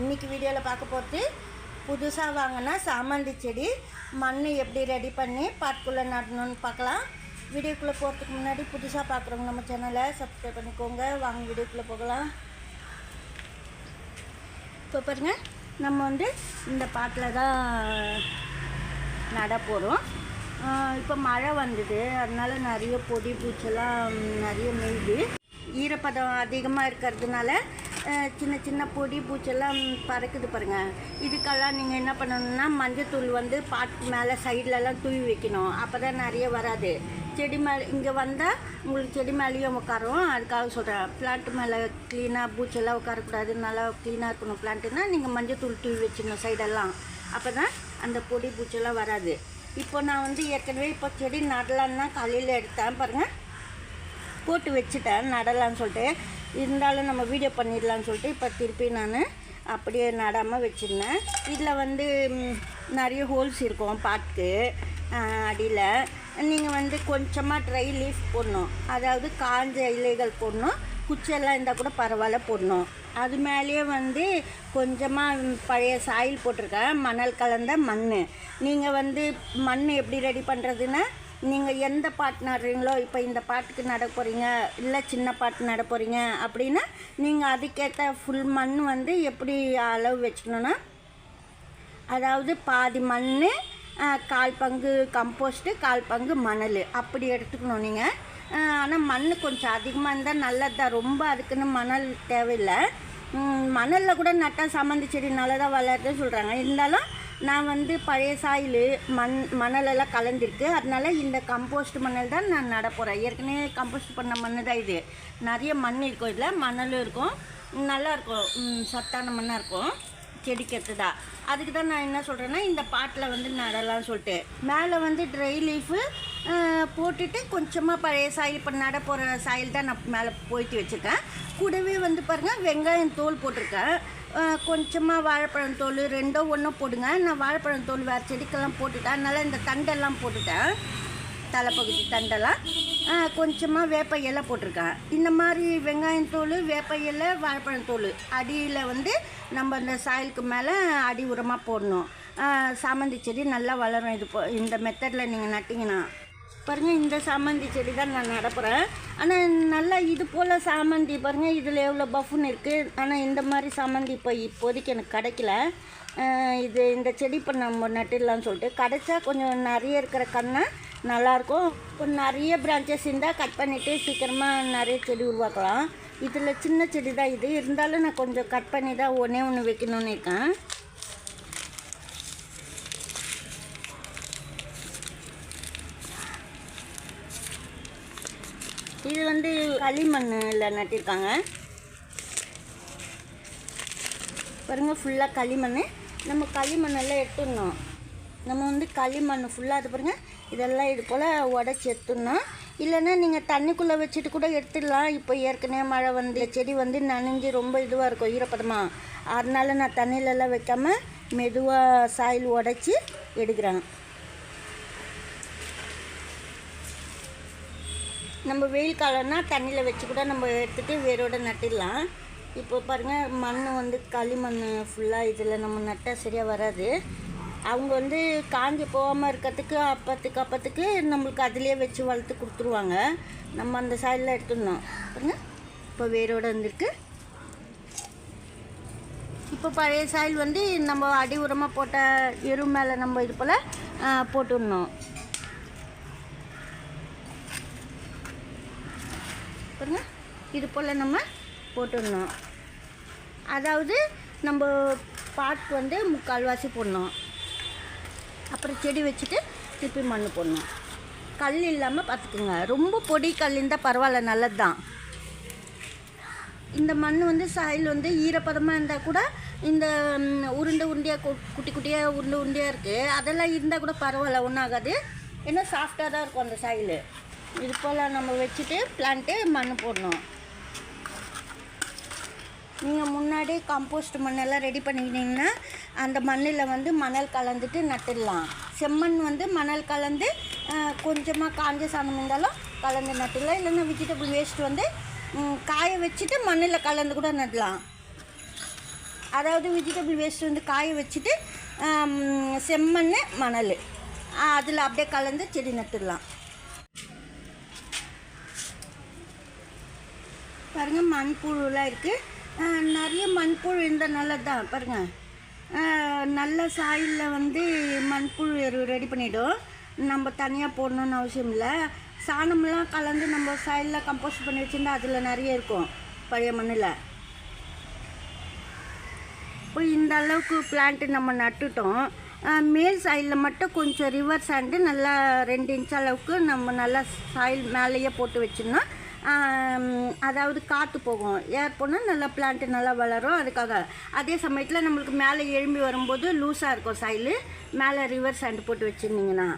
இன்னைக்கு வீடியோவில் பார்க்க போகிறது புதுசாக வாங்கினா சாமந்தி செடி. மண் எப்படி ரெடி பண்ணி பாட்டுக்குள்ளே நடணும்னு பார்க்கலாம். வீடியோக்குள்ளே போகிறதுக்கு முன்னாடி புதுசாக பார்க்குறவங்க நம்ம சேனலை சப்ஸ்கிரைப் பண்ணிக்கோங்க. வாங்க வீடியோக்குள்ளே போகலாம். இப்போ பாருங்க நம்ம வந்து இந்த பாட்டில் தான் நட போகிறோம் இப்போ மழை வந்தது. அதனால் நிறைய பொடி பூச்செல்லாம் நிறைய மேய்து. ஈரப்பதம் அதிகமாக இருக்கிறதுனால சின்ன சின்ன பொடி பூச்செல்லாம் பறக்குது பாருங்கள் இதுக்கெல்லாம் நீங்கள் என்ன பண்ணணும்னா மஞ்சத்தூள் வந்து பாட்டுக்கு மேலே சைட்லலாம் தூவி வைக்கணும். அப்போ தான் நிறைய வராது. செடி மேலே இங்கே வந்தால் உங்களுக்கு செடி மேலேயும் உட்காரும் அதுக்காக சொல்கிறேன் பிளான்ட் மேலே க்ளீனாக பூச்செல்லாம் உட்காரக்கூடாது நல்லா க்ளீனாக இருக்கணும் பிளான்ட்டுனா நீங்கள் மஞ்சத்தூள் தூவி வச்சிடணும் சைடெல்லாம் அப்போ தான் அந்த பொடி பூச்செல்லாம் வராது. இப்போ நான் வந்து ஏற்கனவே இப்போ செடி நடலான்னா காலையில் எடுத்தேன் பாருங்கள் போட்டு வச்சுட்டேன் நடலான்னு சொல்லிட்டு. இருந்தாலும் நம்ம வீடியோ பண்ணிடலான்னு சொல்லிட்டு இப்போ திருப்பி நான் அப்படியே நடாமல் வச்சுருந்தேன். இதில் வந்து நிறைய ஹோல்ஸ் இருக்கும் பாட்டுக்கு அடியில். நீங்கள் வந்து கொஞ்சமாக ட்ரை லீஃப் போடணும். அதாவது காஞ்ச இலைகள் போடணும். குச்செல்லாம் இருந்தால் கூட பரவாயில்ல போடணும். அது மேலேயே வந்து கொஞ்சமாக பழைய சாயில் போட்டிருக்கேன். மணல் கலந்த மண் நீங்கள் வந்து மண் எப்படி ரெடி பண்ணுறதுன்னா நீங்கள் எந்த பாட்டு நடுறீங்களோ இப்போ இந்த பாட்டுக்கு நட போகிறீங்க இல்லை சின்ன பாட்டு நட போகிறீங்க அப்படின்னா நீங்கள் அதுக்கேற்ற ஃபுல் மண் வந்து எப்படி அளவு வச்சுக்கணுன்னா அதாவது பாதி மண் கால் பங்கு கம்போஸ்ட்டு கால் பங்கு மணல் அப்படி எடுத்துக்கணும் நீங்கள் ஆனால் மண் கொஞ்சம் அதிகமாக இருந்தால் நல்லது தான் ரொம்ப அதுக்குன்னு மணல் தேவையில்லை. மணலில் கூட நட்டால் சம்மந்தி செடி நல்லதாக வளருதுன்னு சொல்கிறாங்க இருந்தாலும் நான் வந்து பழைய சாயில் மண் மணலெல்லாம் கலந்துருக்கு. அதனால இந்த கம்போஸ்ட் மணல் தான் நான் நட போகிறேன் ஏற்கனவே கம்போஸ்ட் பண்ண மண் தான் இது. நிறைய மண் இருக்கும் இதில். மணலும் இருக்கும். நல்லாயிருக்கும். சத்தான மண்ணாக இருக்கும். செடிக்கு தான் அதுக்கு தான் நான் என்ன சொல்கிறேன்னா இந்த பாட்டில் வந்து நடலாம்னு சொல்லிட்டு. மேலே வந்து ட்ரை லீஃபு போட்டுட்டு கொஞ்சமாக பழைய சாயில் இப்போ நட போகிற சாயில் தான் நான் மேலே போய்ட்டு வச்சுருக்கேன். கூடவே வந்து பாருங்கள் வெங்காயம் தோல் போட்டிருக்கேன். கொஞ்சமாக வாழைப்பழம் தோல் ரெண்டோ ஒன்றும் போடுங்க. நான் வாழைப்பழம் தோல் வேறு செடிக்கெல்லாம் போட்டுட்டேன். அதனால் இந்த தண்டெல்லாம் போட்டுட்டேன். தலைப்பகுதி தண்டெல்லாம். கொஞ்சமாக வேப்ப இலை போட்டிருக்கேன். இந்த மாதிரி வெங்காயம் தோல் வேப்ப இலை வாழைப்பழம் தோல் அடியில் வந்து நம்ம அந்த சாயலுக்கு மேலே அடி உரமாக போடணும். சாமந்தி செடி நல்லா வளரும். இது போ இந்த மெத்தடில் நீங்கள் நட்டிங்கன்னா. பாருங்கள் இந்த சாமந்தி செடி தான் நான் நடப்புகிறேன் ஆனால் நல்லா இது போல் சாமந்தி பாருங்கள் இதில் எவ்வளோ பஃப்னு இருக்குது ஆனால் இந்த மாதிரி சாமந்தி இப்போ இப்போதைக்கு எனக்கு கிடைக்கல. இது இந்த செடி இப்போ நம்ம நட்டுடலாம்னு சொல்லிட்டு. கிடைச்சா கொஞ்சம் நிறைய இருக்கிற கண்ணை நல்லாயிருக்கும். இப்போ நிறைய பிரான்ச்சஸ் இருந்தால் கட் பண்ணிவிட்டு சீக்கிரமாக நிறைய செடி உருவாக்கலாம். இதில் சின்ன செடி தான் இது. இருந்தாலும் நான் கொஞ்சம் கட் பண்ணி தான் ஒன்றே ஒன்று வைக்கணும்னு இருக்கேன் இது வந்து களிமண்ணில் நட்டிருக்காங்க. பாருங்கள் ஃபுல்லாக களிமண் நம்ம களிமண்ணெல்லாம் எடுத்துடணும். நம்ம வந்து களிமண் ஃபுல்லாக அது பாருங்கள் இதெல்லாம் இது போல் உடச்சி எடுத்துடணும். இல்லைன்னா நீங்கள் தண்ணிக்குள்ளே வச்சுட்டு கூட எடுத்துடலாம். இப்போ ஏற்கனவே மழை வந்து செடி வந்து நனைஞ்சு ரொம்ப இதுவாக இருக்கும் ஈரப்பதமாக அதனால நான் தண்ணியிலலாம் வைக்காமல் மெதுவாக சாயில் உடச்சி எடுக்கிறேன். நம்ம வெயில் காலம்னா தண்ணியில் வச்சு கூட நம்ம எடுத்துகிட்டு வேரோட நட்டிடலாம். இப்போ பாருங்கள் மண் வந்து களிமண் ஃபுல்லாக இதில் நம்ம நட்டால் சரியாக வராது. அவங்க வந்து காஞ்சி போகாமல் இருக்கிறதுக்கு அப்பத்துக்கு அப்பத்துக்கு நம்மளுக்கு அதிலே வச்சு வளர்த்து கொடுத்துருவாங்க. நம்ம அந்த சைடில் எடுத்துடணும். பாருங்க இப்போ வேரோட வந்திருக்கு. இப்போ பழைய சாயில் வந்து நம்ம அடி உரமாக போட்ட எரு மேலே நம்ம இது போல் போட்டுடணும் பாருங்க இது போல் நம்ம போட்டுடணும். அதாவது நம்ம பாட் வந்து முக்கால்வாசி போடணும். அப்புறம் செடி வச்சுட்டு திருப்பி மண் போடணும். கல் இல்லாமல் பார்த்துக்குங்க. ரொம்ப பொடி கல் இருந்தால் பரவாயில்ல நல்லது தான் இந்த மண் வந்து சாயில் வந்து ஈரப்பதமாக இருந்தால் கூட இந்த உருண்டை உருண்டையாக கு- குட்டி குட்டியாக உருண்டை உருண்டையாக இருக்குது அதெல்லாம் இருந்தால் கூட பரவாயில்ல ஒன்றும் ஆகாது. ஏன்னா சாஃப்டாக தான் இருக்கும் அந்த சாயில் இது போல் நம்ம வச்சுட்டு பிளான்ட்டு மண் போடணும். நீங்கள் முன்னாடி கம்போஸ்ட் மண்ணெல்லாம் ரெடி பண்ணிக்கிட்டிங்கன்னா அந்த மண்ணில் வந்து மணல் கலந்துட்டு நட்டுடலாம். செம்மண் வந்து மணல் கலந்து கொஞ்சமாக காஞ்ச சாணம் இருந்தாலும் கலந்து நட்டுடலாம். இல்லைன்னா வெஜிடபிள் வேஸ்ட் வந்து காய வச்சுட்டு மண்ணில் கலந்து கூட நடலாம் அதாவது வெஜிடபிள் வேஸ்ட் வந்து காய வச்சுட்டு செம்மண் மணல். அதில் அப்படியே கலந்து செடி நட்டுடலாம். பாருங்கள் மண்புழுலாம் இருக்குது நிறைய மண்புழு இந்த நல்லது தான் பாருங்கள் நல்ல சாயிலில் வந்து மண்புழு எரு ரெடி பண்ணிவிடும் நம்ம தனியாக போடணுன்னு அவசியம் இல்லை. சாணம்லாம் கலந்து நம்ம சாயிலில் கம்போஸ்ட் பண்ணி வச்சுருந்தா அதில் நிறைய இருக்கும் பழைய மண்ணில். இப்போ இந்த அளவுக்கு பிளான்ட்டு நம்ம நட்டுட்டோம். மேல் சைடில் மட்டும் கொஞ்சம் ரிவர் ஆண்டு நல்லா ரெண்டு இன்ச் அளவுக்கு நம்ம நல்லா சாயில் மேலேயே போட்டு வச்சோம்னா அதாவது காற்று போகும். ஏர் போனால் நல்லா பிளான்ட்டு நல்லா வளரும். அதுக்காக அதே சமயத்தில் நம்மளுக்கு மேலே எழும்பி வரும்போது லூஸாக இருக்கும் சைலு மேலே ரிவர் சாண்டு போட்டு வச்சுருந்தீங்கன்னா.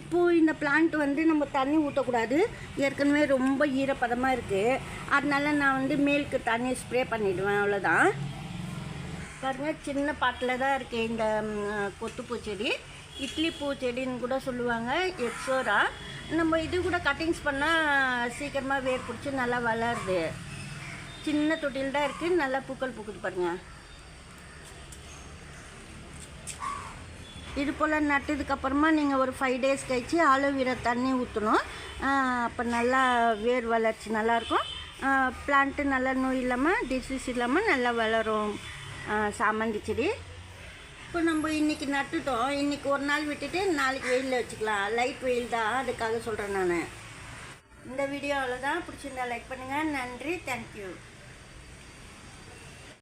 இப்போது இந்த பிளான்ட் வந்து நம்ம தண்ணி ஊற்றக்கூடாது ஏற்கனவே ரொம்ப ஈரப்பதமாக இருக்குது அதனால நான் வந்து மேலுக்கு தண்ணி ஸ்ப்ரே பண்ணிவிடுவேன் அவ்வளோதான் பாருங்கள் சின்ன பாட்டில் தான் இருக்குது இந்த கொத்து பூச்செடி இட்லி பூச்செடின்னு கூட சொல்லுவாங்க. எக்ஸோரா நம்ம இது கூட கட்டிங்ஸ் பண்ணால் சீக்கிரமாக வேர் பிடிச்சி நல்லா வளருது. சின்ன தொட்டில் தான் இருக்குது நல்லா பூக்கள் பூக்குது பாருங்கள் இது போல் நட்டதுக்கப்புறமா நீங்கள் ஒரு ஃபைவ் டேஸ் கழித்து ஆலோவேரா தண்ணி ஊற்றணும் அப்போ நல்லா வேர் வளர்ச்சி நல்லாயிருக்கும் பிளான்ட்டு நல்லா நோய் இல்லாமல் டிசீஸ் இல்லாமல் நல்லா வளரும். சாமந்தி செடி. இப்போ நம்ம இன்றைக்கி நட்டுட்டோம். இன்றைக்கி ஒரு நாள் விட்டுட்டு நாளைக்கு வெயிலில் வச்சுக்கலாம். லைட் வெயில் தான். அதுக்காக சொல்கிறேன் நான். இந்த வீடியோ அவ்வளோதான் பிடிச்சிருந்தா லைக் பண்ணுங்கள் நன்றி. தேங்க்யூ